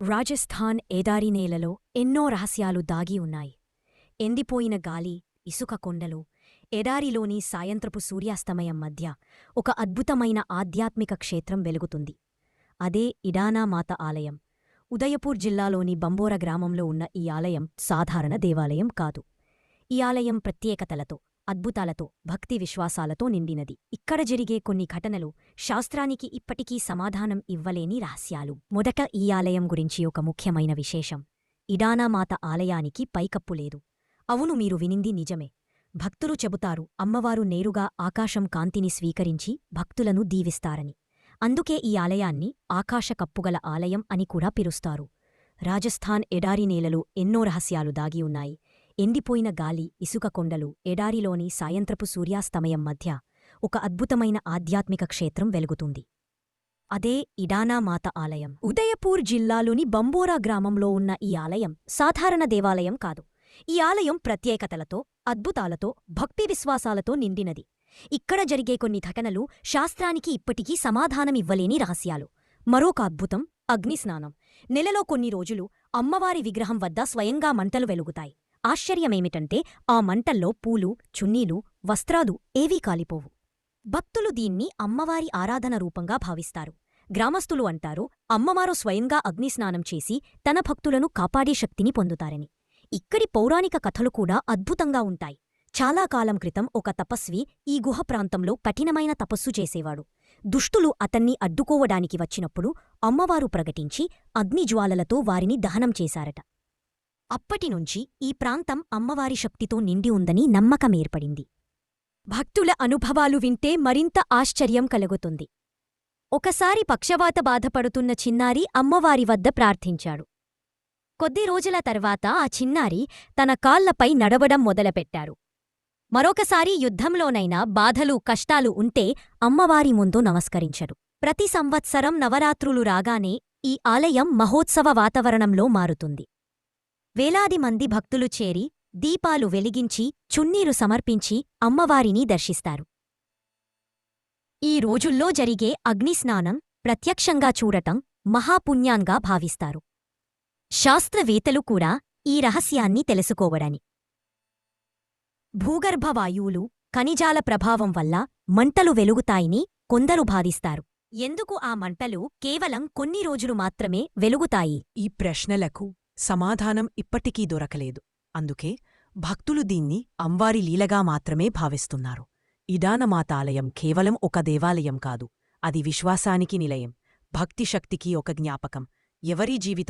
రాజస్థాన్ ఏదారి నేలలో ఎన్నో రహస్యాలు దాగి ఉన్నాయి. ఎండిపోయిన గాలి ఇసుక కొండలు ఎడారిలోని సాయంత్రపు సూర్యాస్తమయం మధ్య ఒక అద్భుతమైన ఆధ్యాత్మిక క్షేత్రం వెలుగుతుంది. అదే ఇడానామాత ఆలయం. ఉదయపూర్ జిల్లాలోని బంబోర గ్రామంలో ఉన్న ఈ ఆలయం సాధారణ దేవాలయం కాదు. ఈ ఆలయం ప్రత్యేకతలతో అద్భుతాలతో భక్తి విశ్వాసాలతో నిండినది. ఇక్కడ జరిగే కొన్ని ఘటనలు శాస్త్రానికి ఇప్పటికీ సమాధానం ఇవ్వలేని రహస్యాలు. మొదట ఈ ఆలయం గురించి ఒక ముఖ్యమైన విశేషం. ఇడానామాత ఆలయానికి పైకప్పు లేదు. అవును మీరు వినింది నిజమే. భక్తులు చెబుతారు అమ్మవారు నేరుగా ఆకాశం కాంతిని స్వీకరించి భక్తులను దీవిస్తారని. అందుకే ఈ ఆలయాన్ని ఆకాశకప్పుగల ఆలయం అని కూడా పిలుస్తారు. రాజస్థాన్ ఎడారి నేలలో ఎన్నో రహస్యాలు దాగి ఉన్నాయి. ఎండిపోయిన గాలి ఇసుక కొండలు ఎడారిలోని సాయంత్రపు సూర్యాస్తమయం మధ్య ఒక అద్భుతమైన ఆధ్యాత్మిక క్షేత్రం వెలుగుతుంది. అదే ఇడానామాత ఆలయం. ఉదయపూర్ జిల్లాలోని బంబోరా గ్రామంలో ఉన్న ఈ ఆలయం సాధారణ దేవాలయం కాదు. ఈ ఆలయం ప్రత్యేకతలతో అద్భుతాలతో భక్తి విశ్వాసాలతో నిండినది. ఇక్కడ జరిగే కొన్ని ఘటనలు శాస్త్రానికి ఇప్పటికీ సమాధానమివ్వలేని రహస్యాలు. మరొక అద్భుతం అగ్నిస్నానం. నెలలో కొన్ని రోజులు అమ్మవారి విగ్రహం వద్ద స్వయంగా మంటలు వెలుగుతాయి. ఆశ్చర్యమేమిటంటే ఆ మంటల్లో పూలు చున్నీలు వస్త్రాలు ఏవీ కాలిపోవు. భక్తులు దీన్ని అమ్మవారి ఆరాధన రూపంగా భావిస్తారు. గ్రామస్తులు అంటారు అమ్మవారు స్వయంగా అగ్నిస్నానం చేసి తన భక్తులను కాపాడే శక్తిని పొందుతారని. ఇక్కడి పౌరాణిక కథలు కూడా అద్భుతంగా ఉంటాయి. చాలా కాలం క్రితం ఒక తపస్వి ఈ గుహ ప్రాంతంలో కఠినమైన తపస్సు చేసేవాడు. దుష్టులు అతన్ని అడ్డుకోవడానికి వచ్చినప్పుడు అమ్మవారు ప్రకటించి అగ్నిజ్వాలలతో వారిని దహనం చేశారట. అప్పటినుంచి ఈ ప్రాంతం అమ్మవారి శక్తితో నిండి ఉందని నమ్మకమేర్పడింది భక్తుల అనుభవాలు వింటే మరింత ఆశ్చర్యం కలుగుతుంది. ఒకసారి పక్షవాత బాధపడుతున్న చిన్నారి అమ్మవారి వద్ద ప్రార్థించాడు. కొద్ది రోజుల తర్వాత ఆ చిన్నారి తన కాళ్ళపై నడవడం మొదలుపెట్టారు. మరొకసారి యుద్ధంలోనైనా బాధలు కష్టాలు ఉంటే అమ్మవారి ముందు నమస్కరించరు ప్రతి సంవత్సరం నవరాత్రులు రాగానే ఈ ఆలయం మహోత్సవ వాతావరణంలో మారుతుంది. వేలాది మంది భక్తులు చేరి దీపాలు వెలిగించి చున్నీరు సమర్పించి అమ్మవారిని దర్శిస్తారు. ఈ రోజుల్లో జరిగే అగ్నిస్నానం ప్రత్యక్షంగా చూడటం మహాపుణ్యాంగా భావిస్తారు. శాస్త్రవేత్తలు కూడా ఈ రహస్యాన్ని తెలుసుకోవడని. భూగర్భ వాయువులు ఖనిజాల ప్రభావం వల్ల మంటలు వెలుగుతాయని కొందరు భావిస్తారు. ఎందుకు ఆ మంటలు కేవలం కొన్ని రోజులు మాత్రమే వెలుగుతాయి? ఈ ప్రశ్నలకు సమాధానం ఇప్పటికీ దొరకలేదు. అందుకే భక్తులు దీన్ని అంవారి లీలగా మాత్రమే భావిస్తున్నారు. ఇడానమాతాలయం కేవలం ఒక దేవాలయం కాదు అది విశ్వాసానికి నిలయం భక్తిశక్తికి ఒక జ్ఞాపకం. ఎవరి జీవితం